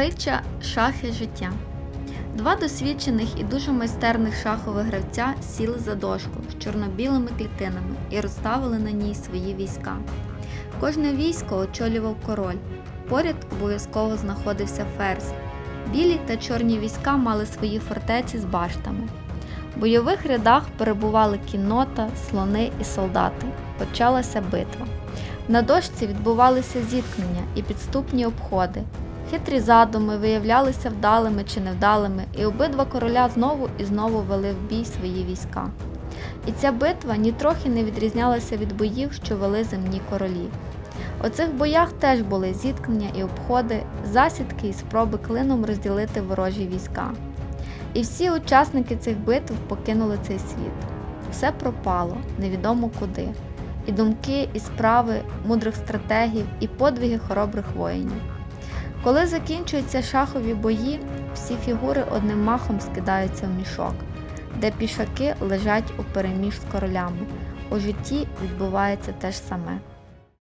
Притча Шахи життя. Два досвідчених і дуже майстерних шахових гравця сіли за дошку з чорно-білими клітинами і розставили на ній свої війська. Кожне військо очолював король. Поряд обов'язково знаходився ферзь. Білі та чорні війська мали свої фортеці з баштами. В бойових рядах перебували кіннота, слони і солдати. Почалася битва. На дошці відбувалися зіткнення і підступні обходи. Хитрі задуми виявлялися вдалими чи невдалими, і обидва короля знову і знову вели в бій свої війська. І ця битва нітрохи не відрізнялася від боїв, що вели земні королі. У цих боях теж були зіткнення і обходи, засідки і спроби клином розділити ворожі війська. І всі учасники цих битв покинули цей світ. Все пропало, невідомо куди. І думки, і справи мудрих стратегів, і подвиги хоробрих воїнів. Коли закінчуються шахові бої, всі фігури одним махом скидаються в мішок, де пішаки лежать у переміж з королями. У житті відбувається те ж саме.